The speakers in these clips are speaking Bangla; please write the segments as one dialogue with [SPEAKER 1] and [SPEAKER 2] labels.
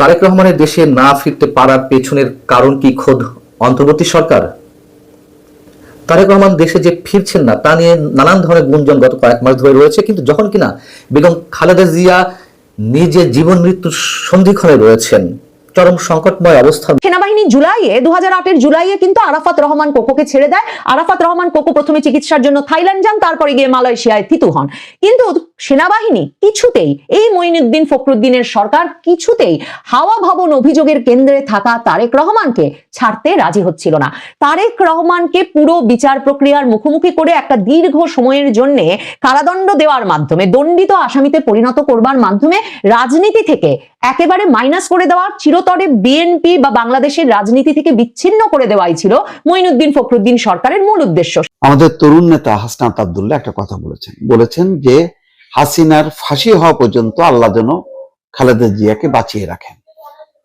[SPEAKER 1] তারেক রহমানের দেশে না ফিরতে পারার পেছনের কারণ কি খোদ অন্তর্বর্তী সরকার? তারেক রহমান দেশে যে ফিরছেন না, তা নিয়ে নানান ধরনের গুঞ্জন গত কয়েক মাস ধরে রয়েছে, কিন্তু যখন কিনা বেগম খালেদা জিয়া নিজে জীবন মৃত্যুর সন্ধিক্ষণে রয়েছেন, চরম সংকটময় অবস্থা।
[SPEAKER 2] সেনাবাহিনী জুলাইয়ে দু হাজার জুলাইয়ে কিন্তু আরাফাত রহমান কোকোকে ছেড়ে দেয়। আরাফাত রহমান কোকো প্রথমে চিকিৎসার জন্য থাইল্যান্ড যান, তারপরে গিয়ে মালয়েশিয়ায় থিতু হন। কিন্তু সেনাবাহিনী কিছুতেই, এই মঈনুদ্দিন ফখরুদ্দিনের সরকার কিছুতেই হাওয়া ভবন অভিযোগের কেন্দ্রে থাকা তারেক রহমানকে ছাড়তে রাজি হচ্ছিল না। তারেক রহমানকে পুরো বিচার প্রক্রিয়ার মুখোমুখি করে একটা দীর্ঘ সময়ের জন্য কারাদণ্ড দেওয়ার মাধ্যমে, দণ্ডিত আসামিতে পরিণত করবার মাধ্যমে রাজনীতি থেকে একেবারে মাইনাস করে দেওয়া, চিরতরে বিএনপি বা বাংলাদেশের রাজনীতি থেকে বিচ্ছিন্ন করে দেওয়াই ছিল মঈনুদ্দিন ফখরুদ্দিন সরকারের মূল উদ্দেশ্য।
[SPEAKER 3] আমাদের তরুণ নেতা হাসনাত আবদুল্লাহ একটা কথা বলেছেন। বলেছেন যে হাসিনার ফাঁসি হওয়া পর্যন্ত আল্লাহ যেন খালেদা জিয়াকে বাঁচিয়ে রাখেন।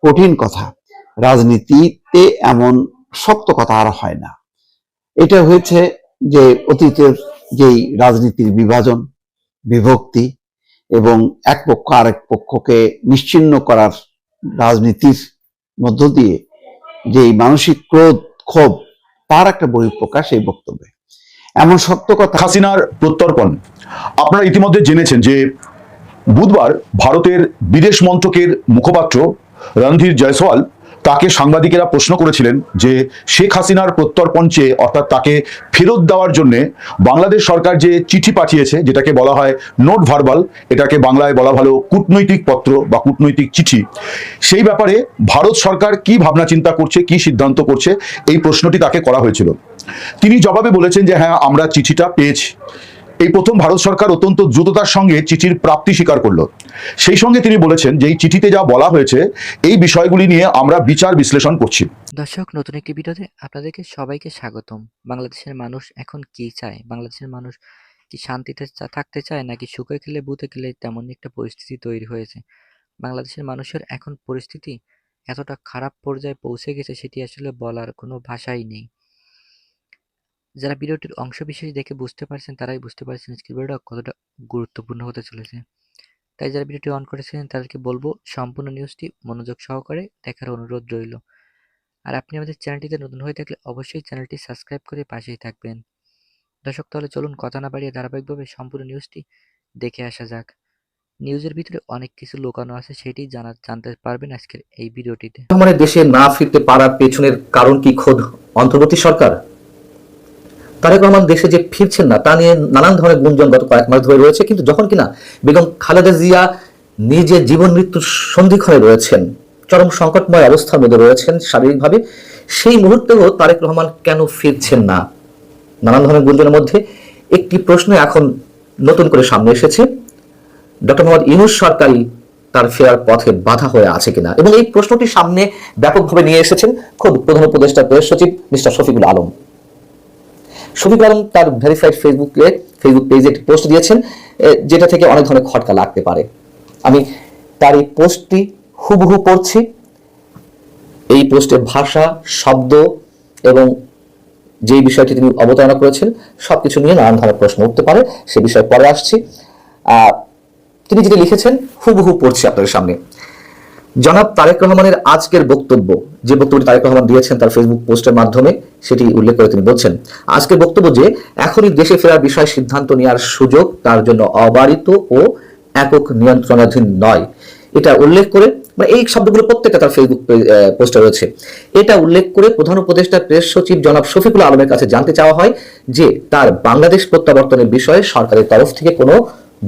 [SPEAKER 3] কঠিন কথা, রাজনীতিতে এমন শক্ত কথা আর হয় না। এটা হয়েছে যে অতীতের যেই রাজনীতির বিভাজন, বিভক্তি এবং এক পক্ষ আরেক পক্ষকে নিশ্চিন্ন করার রাজনীতির মধ্য দিয়ে যেই মানসিক ক্রোধ, ক্ষোভ, তার একটা বহিঃপ্রকাশ এই বক্তব্যে। এমন সত্য কথা
[SPEAKER 4] হাসিনার প্রত্যর্পণ। আপনারা ইতিমধ্যে জেনেছেন যে বুধবার ভারতের বিদেশ মন্ত্রকের মুখপাত্র রণধীর জয়সওয়াল তাকে সাংবাদিকেরা প্রশ্ন করেছিলেন যে শেখ হাসিনার প্রত্যর্পণ চেয়ে অর্থাৎ তাকে ফেরত দেওয়ার জন্য বাংলাদেশ সরকার যে চিঠি পাঠিয়েছে, যেটাকে বলা হয় নোট ভার্বাল, এটাকে বাংলায় বলা ভালো কূটনৈতিক পত্র বা কূটনৈতিক চিঠি। সেই ব্যাপারে ভারত সরকার কি ভাবনা চিন্তা করছে, কি সিদ্ধান্ত করছে, এই প্রশ্নটি তাকে করা হয়েছিল। তিনি জবাবে বলেছেন যে হ্যাঁ আমরা চিঠিটা পেয়েছি। এই প্রথম ভারত সরকার অত্যন্ত দ্রুততার সঙ্গে চিঠির প্রাপ্তি স্বীকার করল। সেই সঙ্গে তিনি বলেছেন যে এই চিঠিতে যা বলা হয়েছে, এই বিষয়গুলি নিয়ে আমরা বিচার বিশ্লেষণ করছি।
[SPEAKER 5] দর্শক, নতুন একটি ভিডিওতে আপনাদেরকে সবাইকে স্বাগতম। বাংলাদেশের মানুষ এখন কি চায়? বাংলাদেশের মানুষ কি শান্তিতে থাকতে চায়, নাকি সুখে খেলে, বুতে খেলে তেমন একটা পরিস্থিতি তৈরি হয়েছে? বাংলাদেশের মানুষের এখন পরিস্থিতি এতটা খারাপ পর্যায়ে পৌঁছে গেছে, সেটি আসলে বলার কোনো ভাষাই নেই। যারা ভিডিওটির অংশ বিশেষ দেখে বুঝতে পারছেন, তারাই বুঝতে পারছেন আজকের ভিডিওটা কতটা গুরুত্বপূর্ণ হতে চলেছে। তাই যারা ভিডিওটি অন করেছিলেন তাদেরকে বলব সম্পূর্ণ নিউজটি মনোযোগ সহকারে দেখার অনুরোধ রইল। আর আপনি আমাদের চ্যানেলটিতে নতুন হয়ে থাকলে অবশ্যই চ্যানেলটি সাবস্ক্রাইব করে পাশেই থাকবেন। দর্শক, তাহলে চলুন কথা না বাড়িয়ে ধারাবাহিকভাবে সম্পূর্ণ নিউজটি দেখে আসা যাক। নিউজের ভিতরে অনেক কিছু লুকানো আছে, সেটি জানা, জানতে পারবেন আজকের এই ভিডিওটিতে।
[SPEAKER 1] রহমানের দেশে না ফিরতে পারার পেছনের কারণ কি খোদ অন্তর্বর্তী সরকার? তারেক রহমান দেশে যে ফিরছেন না, তা নিয়ে নানান ধরনের গুঞ্জন গত কয়েক মাস ধরে রয়েছে। কিন্তু যখন কিনা বেগম খালেদা জিয়া নিজে জীবন মৃত্যুর সন্ধিক্ষণে রয়েছেন, চরম সংকটময় অবস্থার মধ্যে রয়েছেন শারীরিকভাবে, সেই মুহূর্তেও তারেক রহমান কেন ফিরছেন না? নানান ধরনের গুঞ্জনের মধ্যে একটি প্রশ্ন এখন নতুন করে সামনে এসেছে। ডক্টর মোহাম্মদ ইউনুস সরকারই তার ফেরার পথে বাধা হয়ে আছে কিনা? এবং এই প্রশ্নটি সামনে ব্যাপকভাবে নিয়ে এসেছেন খুব প্রধান উপদেষ্টা, প্রেস সচিব মিস্টার শফিকুল আলম। শফিকুল আলম তার ভেরিফাইড ফেসবুকে ফেসবুক পেজে একটি পোস্ট দিয়েছেন যেটা থেকে অনেক ধরনের খটকা লাগতে পারে। আমি তার এই পোস্টটি হুবহু পড়ছি। এই পোস্টের ভাষা, শব্দ এবং যে বিষয়টি তিনি অবতারণা করেছেন, সবকিছু নিয়ে নানান ধরনের প্রশ্ন উঠতে পারে। সে বিষয়ে পরে আসছি। তিনি যেটা লিখেছেন, হুবহু পড়ছি আপনাদের সামনে। জনাব তারেক রহমানের আজকের বক্তব্য, যে বক্তব্যটি তারেক রহমান দিয়েছেন তার ফেসবুক পোস্টের মাধ্যমে, সেটি উল্লেখ করে তিনি বলছেন, আজকের বক্তব্য যে এখনই দেশে ফেরার বিষয়ে সিদ্ধান্ত নেওয়ার সুযোগ তার জন্য অবারিত ও একক নিয়ন্ত্রণাধীন নয়। এটা উল্লেখ করে মানে এই শব্দগুলো প্রত্যেকটা তার ফেসবুক পোস্টে রয়েছে। এটা উল্লেখ করে প্রধান উপদেষ্টা, প্রেস সচিব জনাব শফিকুল আলমের কাছে জানতে চাওয়া হয় যে তার বাংলাদেশ প্রত্যাবর্তনের বিষয়ে সরকারের তরফ থেকে কোনো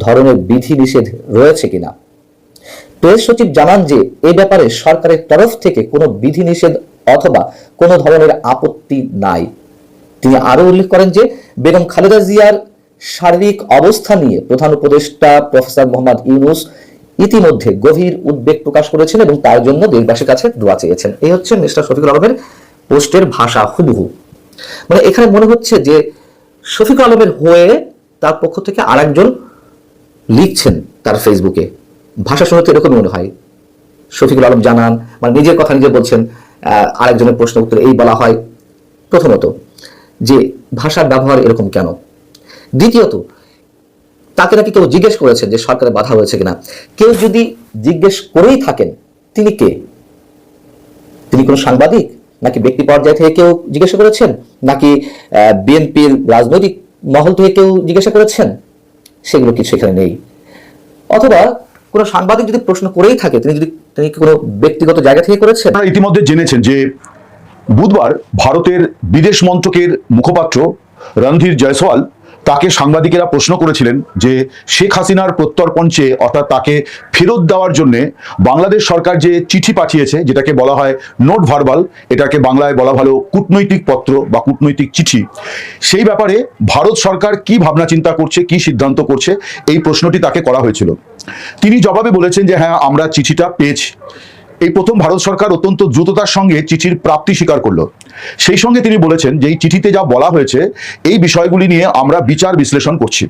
[SPEAKER 1] ধরনের বিধি নিষেধ রয়েছে কিনা। প্রেস সচিব জানান যে, এ ব্যাপারে সরকারের তরফ থেকে কোনো বিধিনিষেধ অথবা কোনো ধরনের আপত্তি নাই। তিনি আরও উল্লেখ করেন যে, বেগম খালেদা জিয়ার শারীরিক অবস্থা নিয়ে প্রধান উপদেষ্টা প্রফেসর মোহাম্মদ ইউনুস ইতিমধ্যে গভীর উদ্বেগ প্রকাশ করেছেন এবং তার জন্য দেশবাসীর কাছে দোয়া চেয়েছেন। এই হচ্ছে মিস্টার শফিকুল আলমের পোস্টের ভাষা হুবহু। মানে এখানে মনে হচ্ছে যে, শফিকুল আলমের হয়ে তার পক্ষ থেকে আরেকজন লিখছেন তার ফেসবুকে। ভাষা শুনে তো এরকম মনে হয়। শফিকুল আলম জানান মানে নিজের কথা নিজে বলছেন আরেকজনের প্রশ্ন উত্তরে এই বলা হয়, প্রথমত যে ভাষার ব্যবহার এরকম কেন? দ্বিতীয়ত, তাকে নাকি কেউ জিজ্ঞেস করেছেন যে সরকারের বাধা হয়েছে কিনা? কেউ যদি জিজ্ঞেস করেই থাকেন, তিনি কে? তিনি কোনো সাংবাদিক? নাকি ব্যক্তি পর্যায় থেকে কেউ জিজ্ঞাসা করেছেন? নাকি বিএনপির রাজনৈতিক মহল থেকে কেউ জিজ্ঞাসা করেছেন? সেগুলো কিছু এখানে নেই। অথবা কোনো সাংবাদিক যদি প্রশ্ন করেই থাকে, তিনি যদি, তিনি কোনো ব্যক্তিগত জায়গা থেকে করেছেন?
[SPEAKER 4] তারা ইতিমধ্যে জেনেছেন যে বুধবার ভারতের বিদেশ মন্ত্রকের মুখপাত্র রণধীর জয়সওয়াল তাকে সাংবাদিকেরা প্রশ্ন করেছিলেন যে শেখ হাসিনার প্রত্যর্পণ চেয়ে অর্থাৎ তাকে ফেরত দেওয়ার জন্য বাংলাদেশ সরকার যে চিঠি পাঠিয়েছে, যেটাকে বলা হয় নোট ভার্বাল, এটাকে বাংলায় বলা ভালো কূটনৈতিক পত্র বা কূটনৈতিক চিঠি। সেই ব্যাপারে ভারত সরকার কি ভাবনা চিন্তা করছে, কি সিদ্ধান্ত করছে, এই প্রশ্নটি তাকে করা হয়েছিল। তিনি জবাবে বলেছেন যে হ্যাঁ আমরা চিঠিটা পেয়েছি। এই প্রথম ভারত সরকার অত্যন্ত দ্রুততার সঙ্গে চিঠির প্রাপ্তি স্বীকার করল। সেই সঙ্গে তিনি বলেছেন যে এই চিঠিতে যা বলা হয়েছে, এই বিষয়গুলি নিয়ে আমরা বিচার বিশ্লেষণ করছি।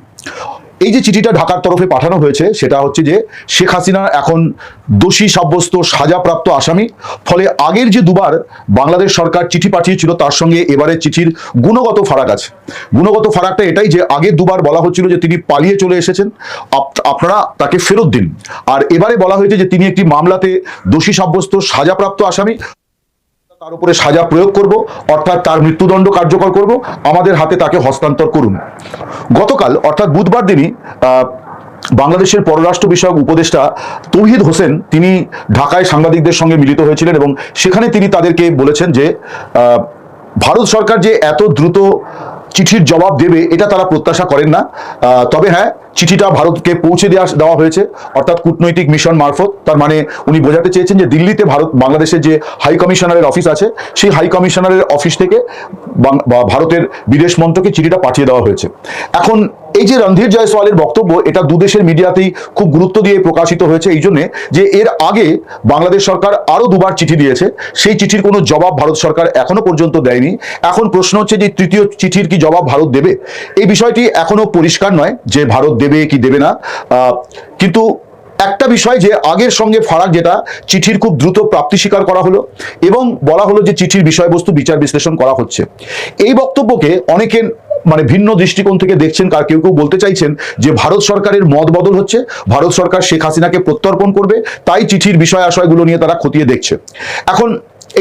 [SPEAKER 4] এই যে চিঠিটা ঢাকার তরফে পাঠানো হয়েছে, সেটা হচ্ছে যে শেখ হাসিনা এখন দোষী সাব্যস্ত, সাজাপ্রাপ্ত আসামি। ফলে আগের যে দুবার বাংলাদেশ সরকার চিঠি পাঠিয়েছিল, তার সঙ্গে এবারের চিঠির গুণগত ফারাক আছে। গুণগত ফারাকটা এটাই যে আগের দুবার বলা হচ্ছিল যে তিনি পালিয়ে চলে এসেছেন, আপ- আপনারা তাকে ফেরত দিন। আর এবারে বলা হয়েছে যে তিনি একটি মামলাতে দোষী সাব্যস্ত, সাজাপ্রাপ্ত আসামি। তার উপরে সাজা প্রয়োগ করব, অর্থাৎ তার মৃত্যুদণ্ড কার্যকর করব, আমাদের হাতে তাকে হস্তান্তর করুন। গতকাল, অর্থাৎ বুধবার দিনই বাংলাদেশের পররাষ্ট্র বিষয়ক উপদেষ্টা তৌহিদ হোসেন তিনি ঢাকায় সাংবাদিকদের সঙ্গে মিলিত হয়েছিলেন এবং সেখানে তিনি তাদেরকে বলেছেন যে ভারত সরকার যে এত দ্রুত চিঠির জবাব দেবে, এটা তারা প্রত্যাশা করেন না। তবে হ্যাঁ চিঠিটা ভারতকে পৌঁছে দেওয়া দেওয়া হয়েছে। অর্থাৎ কূটনৈতিক মিশন মারফত। তার মানে উনি বোঝাতে চেয়েছেন যে দিল্লিতে ভারত, বাংলাদেশের যে হাই কমিশনারের অফিস আছে, সেই হাই কমিশনারের অফিস থেকে ভারতের বিদেশ মন্ত্রকে চিঠিটা পাঠিয়ে দেওয়া হয়েছে। এখন এই যে রণধীর জয়সওয়ালের বক্তব্য, এটা দুদেশের মিডিয়াতেই খুব গুরুত্ব দিয়ে প্রকাশিত হয়েছে এই জন্যে যে এর আগে বাংলাদেশ সরকার আরও দুবার চিঠি দিয়েছে। সেই চিঠির কোনো জবাব ভারত সরকার এখনও পর্যন্ত দেয়নি। এখন প্রশ্ন হচ্ছে যে তৃতীয় চিঠির কি জবাব ভারত দেবে? এই বিষয়টি এখনও পরিষ্কার নয় যে ভারত দেবে কি দেবে না। কিন্তু একটা বিষয় যে আগের সঙ্গে ফারাক যেটা, চিঠির খুব দ্রুত প্রাপ্তি স্বীকার করা হলো এবং বলা হলো যে চিঠির বিষয়বস্তু বিচার বিশ্লেষণ করা হচ্ছে। এই বক্তব্যকে অনেকে মানে ভিন্ন দৃষ্টিকোণ থেকে দেখছেন, কার কেউ কেউ বলতে চাইছেন যে ভারত সরকারের মত বদল হচ্ছে, ভারত সরকার শেখ হাসিনাকে প্রত্যর্পণ করবে, তাই চিঠির বিষয় আশয়গুলো নিয়ে তারা খতিয়ে দেখছে। এখন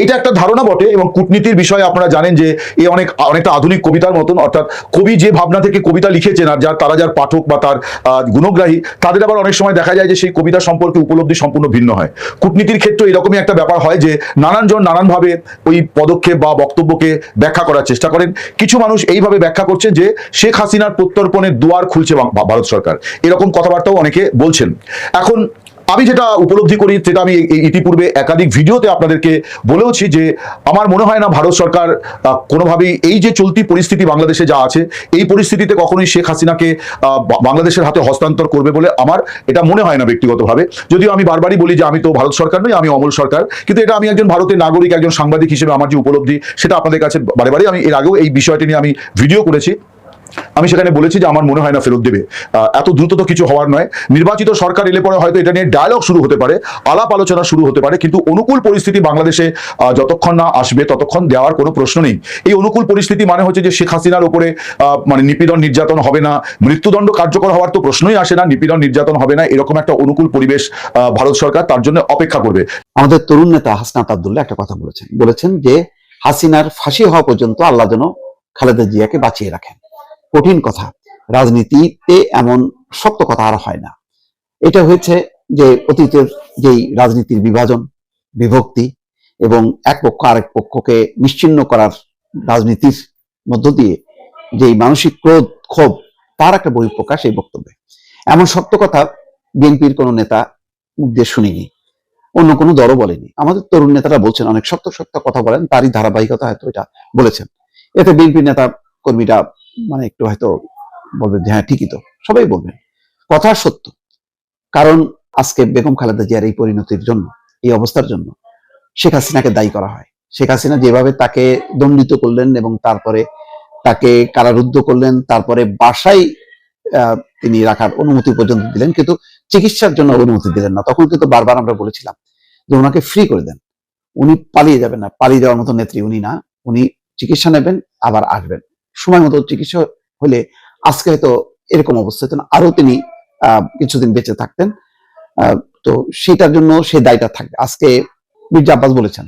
[SPEAKER 4] এইটা একটা ধারণা বটে এবং কূটনীতির বিষয়ে আপনারা জানেন যে এ অনেক, অনেকটা আধুনিক কবিতার মতন, অর্থাৎ কবি যে ভাবনা থেকে কবিতা লিখেছেন আর যার, তারা যার পাঠক বা তার গুণগ্রাহী, তাদের আবার অনেক সময় দেখা যায় যে সেই কবিতা সম্পর্কে উপলব্ধি সম্পূর্ণ ভিন্ন হয়। কূটনীতির ক্ষেত্রে এরকমই একটা ব্যাপার হয় যে নানানজন নানানভাবে ওই পদক্ষেপ বা বক্তব্যকে ব্যাখ্যা করার চেষ্টা করেন। কিছু মানুষ এইভাবে ব্যাখ্যা করছেন যে শেখ হাসিনার প্রত্যর্পণের দুয়ার খুলছে ভারত সরকার। এরকম কথাবার্তাও অনেকে বলছেন। এখন আমি যেটা উপলব্ধি করি সেটা আমি ইতিপূর্বে একাধিক ভিডিওতে আপনাদেরকে বলেওছি যে, আমার মনে হয় না ভারত সরকার কোনোভাবেই এই যে চলতি পরিস্থিতি বাংলাদেশে যা আছে, এই পরিস্থিতিতে কখনোই শেখ হাসিনাকে বাংলাদেশের হাতে হস্তান্তর করবে বলে আমার এটা মনে হয় না ব্যক্তিগতভাবে। যদিও আমি বারবারই বলি যে, আমি তো ভারত সরকার নই, আমি অমল সরকার। কিন্তু এটা আমি একজন ভারতের নাগরিক, একজন সাংবাদিক হিসেবে আমার যে উপলব্ধি, সেটা আপনাদের কাছে বারে বারে আমি এর আগেও এই বিষয়টি নিয়ে আমি ভিডিও করেছি। আমি সেখানে বলেছি যে আমার মনে হয় না ফেরত দেবে। এত দ্রুত তো কিছু হওয়ার নয়। নির্বাচিত সরকার এলে পরে হয়তো এটা নিয়ে ডায়ালগ শুরু হতে পারে, আলাপ আলোচনা শুরু হতে পারে, কিন্তু অনুকূল পরিস্থিতি বাংলাদেশে যতক্ষণ না আসবে, ততক্ষণ দেওয়ার কোনো প্রশ্ন নেই। এই অনুকূল পরিস্থিতি মানে হচ্ছে যে শেখ হাসিনার উপরে মানে নিপীড়ন নির্যাতন হবে না, মৃত্যুদণ্ড কার্যকর হওয়ার তো প্রশ্নই আসে না, নিপীড়ন নির্যাতন হবে না, এরকম একটা অনুকূল পরিবেশ ভারত সরকার তার জন্য অপেক্ষা করবে।
[SPEAKER 3] আমাদের তরুণ নেতা হাসনাত আবদুল্লাহ একটা কথা বলেছেন। বলেছেন যে হাসিনার ফাঁসি হওয়া পর্যন্ত আল্লাহ যেন খালেদা জিয়াকে বাঁচিয়ে রাখেন। কঠিন কথা। রাজনীতিতে এমন শক্ত কথা আর হয় না। এটা হয়েছে যে অতীতের যেই রাজনীতির বিভাজন, বিভক্তি এবং এক পক্ষ আরেক পক্ষকে নিশ্চিন্ন করার রাজনীতির মধ্য দিয়ে যেই মানসিক ক্রোধ, ক্ষোভ, তার একটা বহিঃপ্রকাশ এই বক্তব্যে। এমন শক্ত কথা বিএনপির কোনো নেতা মুখ দিয়ে শুনিনি। অন্য কোনো দলও বলেনি। আমাদের তরুণ নেতারা বলছেন, অনেক শক্ত শক্ত কথা বলেন, তারই ধারাবাহিকতা হয়তো এটা বলেছেন। এতে বিএনপি নেতা কর্মীরা মানে একটু হয়তো বলবেন যে হ্যাঁ ঠিকই তো। সবাই বলবেন কথা সত্য। কারণ আজকে বেগম খালেদা জিয়ার এই পরিণতির জন্য, এই অবস্থার জন্য শেখ হাসিনাকে দায়ী করা হয়। শেখ হাসিনা যেভাবে তাকে দণ্ডিত করলেন এবং তারপরে তাকে কারারুদ্ধ করলেন, তারপরে বাসায় তিনি রাখার অনুমতি পর্যন্ত দিলেন, কিন্তু চিকিৎসার জন্য অনুমতি দিলেন না। তখন কিন্তু বারবার আমরা বলেছিলাম যে ওনাকে ফ্রি করে দেন। উনি পালিয়ে যাবেন না। পালিয়ে যাওয়ার মতো নেত্রী উনি না। উনি চিকিৎসা নেবেন, আবার আসবেন। সময় মতো চিকিৎসা হলে আজকে হয়তো এরকম অবস্থা হতো না। আরও তিনি কিছুদিন বেঁচে থাকতেন। তো সেটার জন্য সেই দায়টা থাকবে। আজকে মির্জা আব্বাস বলেছেন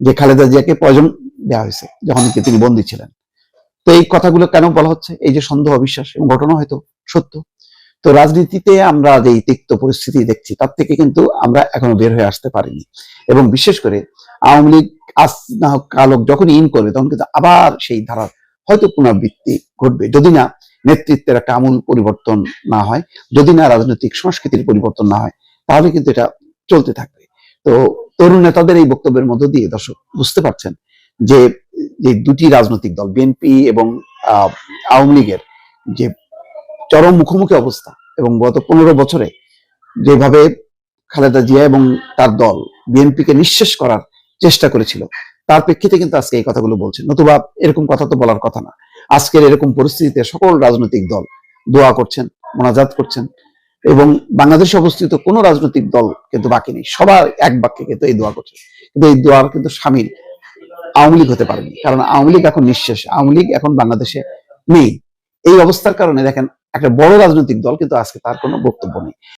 [SPEAKER 3] যে খালেদা জিয়াকে পয়জন দেওয়া হয়েছে, যখন তিনি বন্দী ছিলেন। তো এই কথাগুলো কেন বলা হচ্ছে? এই যে সন্দেহ, অবিশ্বাস এবং ঘটনা হয়তো সত্য। তো রাজনীতিতে আমরা যে তিক্ত পরিস্থিতি দেখছি, তার থেকে কিন্তু আমরা এখনও বের হয়ে আসতে পারিনি। এবং বিশেষ করে আওয়ামী লীগ আজ না হোক কালক যখন ইন করবে, তখন কিন্তু আবার সেই ধারার হয়তো পুনরাবৃত্তি ঘটবে। যদি না, নেতৃত্বের একটা আমূল পরিবর্তন না হয়, যদি না রাজনৈতিক সংস্কৃতির পরিবর্তন না হয়, তাহলে কিন্তু এটা চলতে থাকবে। তো তরুণ নেতাদের এই বক্তব্যের মধ্য দিয়ে দর্শক বুঝতে পারছেন যে যে দুটি রাজনৈতিক দল, বিএনপি এবং আওয়ামী লীগের যে চরম মুখোমুখি অবস্থা এবং গত পনেরো বছরে যেভাবে খালেদা জিয়া এবং তার দল বিএনপিকে নিঃশেষ করার চেষ্টা করেছিল তার প্রেক্ষিতে কিন্তু আজকে এই কথাগুলো বলছেন। নতুবা এরকম কথা তো বলার কথা না। আজকের এরকম পরিস্থিতিতে সকল রাজনৈতিক দল দোয়া করছেন, মোনাজাত করছেন এবং বাংলাদেশে অবস্থিত কোনো রাজনৈতিক দল কিন্তু বাকি নেই। সবার এক বাক্যে কিন্তু এই দোয়া করছে। কিন্তু এই দোয়ার কিন্তু সামিল আওয়ামী লীগ হতে পারেনি। কারণ আওয়ামী লীগ এখন নিঃশেষ। আওয়ামী লীগ এখন বাংলাদেশে নেই। এই অবস্থার কারণে দেখেন, একটা বড় রাজনৈতিক দল কিন্তু আজকে তার কোনো বক্তব্য নেই।